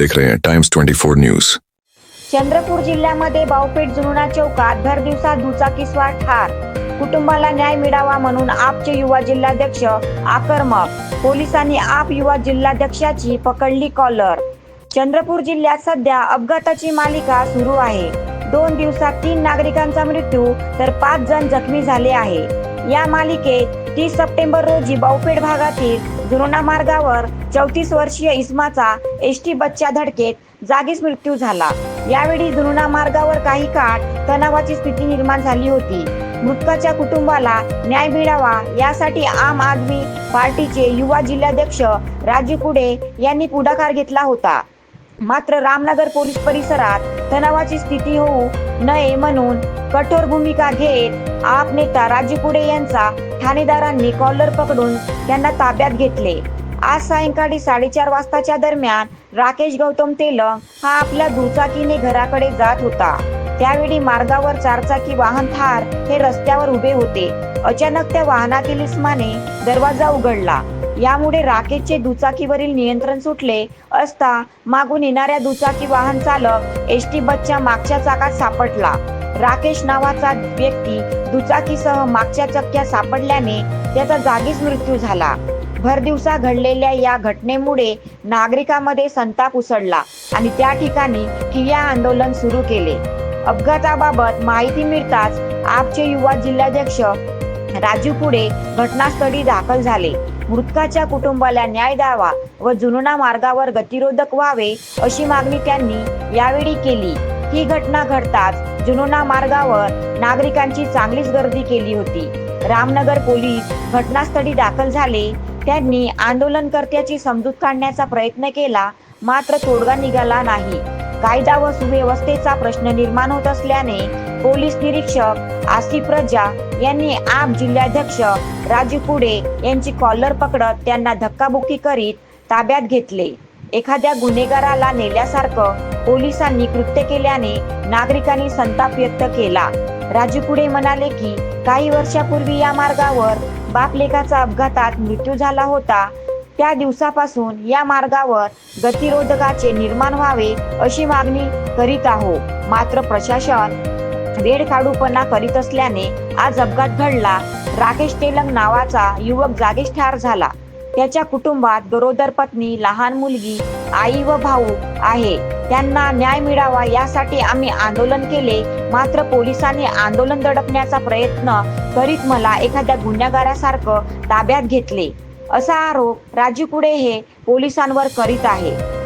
देख रहे हैं टाइम्स 24 न्यूज चंद्रपूर जिल्ह्यामध्ये बावपेठ जुनुना चौकात भर दिवसा दुचाकीस्वार ठार. कुटुंबाला न्याय मिळावा म्हणून आपचे युवा जिल्हाध्यक्ष आक्रमक पोलिसांनी आप युवा जिल्हाध्यक्षाची पकडली कॉलर. चंद्रपूर जिल्ह्यात सध्या अपघाताची मालिका सुरू आहे. दोन दिवसात तीन नागरिकांचा मृत्यू तर पाच जण जखमी झाले आहे. या मालिकेत तीस सप्टेंबर रोजी बावपेठ भागातील जुरोना मार्गावर चौतीस वर्षीय इस्माचा एस टी बसच्या धडकेत जागीच मृत्यू झाला. यावेळी जुरोना मार्गावर काही काळ तणावाची स्थिती निर्माण झाली होती. मृतकाच्या कुटुंबाला न्याय मिळावा यासाठी आम आदमी पार्टीचे युवा जिल्हाध्यक्ष राजू कुडे यांनी पुढाकार घेतला होता. मात्र रामनगर पोलीस परिसरात तणावाची स्थिती होऊ नये म्हणून कठोर भूमिका घेत आप नेता राजू कुडे यांचा ठाणेदारांनी कॉलर पकडून त्यांना ताब्यात घेतले. आज सायंकाळी साडेचार वाजताच्या दरम्यान राकेश गौतम तेलंग हा आपल्या दुचाकीने घराकडे जात होता. त्यावेळी मार्गावर चारचाकी वाहन थार हे रस्त्यावर उभे होते. अचानक त्या वाहनातील इस्माने दरवाजा उघडला. यामुळे राकेशचे दुचाकीवरील नियंत्रण सुटले असता मागून येणाऱ्या दुचाकी वाहन चालक एस टी बसच्या मागच्या चाकात सापडला. राकेश नावाचा व्यक्ती दुचाकीसह मागच्या चक्क्या सापडल्याने त्याचा जागीच मृत्यू झाला. भर दिवसा घडलेल्या या घटनेमुळे नागरिकांमध्ये संताप उसळला आणि त्या ठिकाणी ठिय्या आंदोलन सुरू केले. अपघाताबाबत माहिती मिळताच आपचे युवा जिल्हाध्यक्ष राजू पुढे घटनास्थळी दाखल झाले. मृतकाच्या कुटुंबाला न्याय द्यावा व जुनुना मार्गावर गतिरोधक व्हावे अशी मागणी त्यांनी यावेळी केली. ही घटना घडताच जुनोना मार्गावर नागरिकांची चांगलीच गर्दी केली होती. रामनगर पोलीस घटनास्थळी दाखल झाले. त्यांनी आंदोलनकर्त्याची समजूत काढण्याचा प्रयत्न केला मात्र तोडगा निघाला नाही. कायदा व सुव्यवस्थेचा प्रश्न निर्माण होत असल्याने पोलीस निरीक्षक आसिफ रजा यांनी आप जिल्हाध्यक्ष राजू कुडे यांची कॉलर पकडत त्यांना धक्काबुक्की करीत ताब्यात घेतले. एखाद्या गुन्हेगाराला नेल्यासारखं पोलिसांनी कृत्य केल्याने नागरिकांनी संताप व्यक्त केला. राजू पुढे म्हणाले की काही वर्षापूर्वी या मार्गावर बापलेखाचा अपघातात मृत्यू झाला होता. त्या दिवसापासून या मार्गावर गतिरोधकाचे निर्माण व्हावे अशी मागणी करीत आहो. मात्र प्रशासन वेळ काढूपणा करीत असल्याने आज अपघात घडला. राकेश तेलंग नावाचा युवक जागीच ठार झाला. त्याच्या कुटुंबात गरोदर पत्नी लहान मुलगी आई व भाऊ आहे. त्यांना न्याय मिळावा यासाठी आम्ही आंदोलन केले. मात्र पोलिसांनी आंदोलन दडपण्याचा प्रयत्न करीत मला एखाद्या गुन्हेगारासारखं ताब्यात घेतले. असा आरोप राजू कुडे हे पोलिसांवर करीत आहे.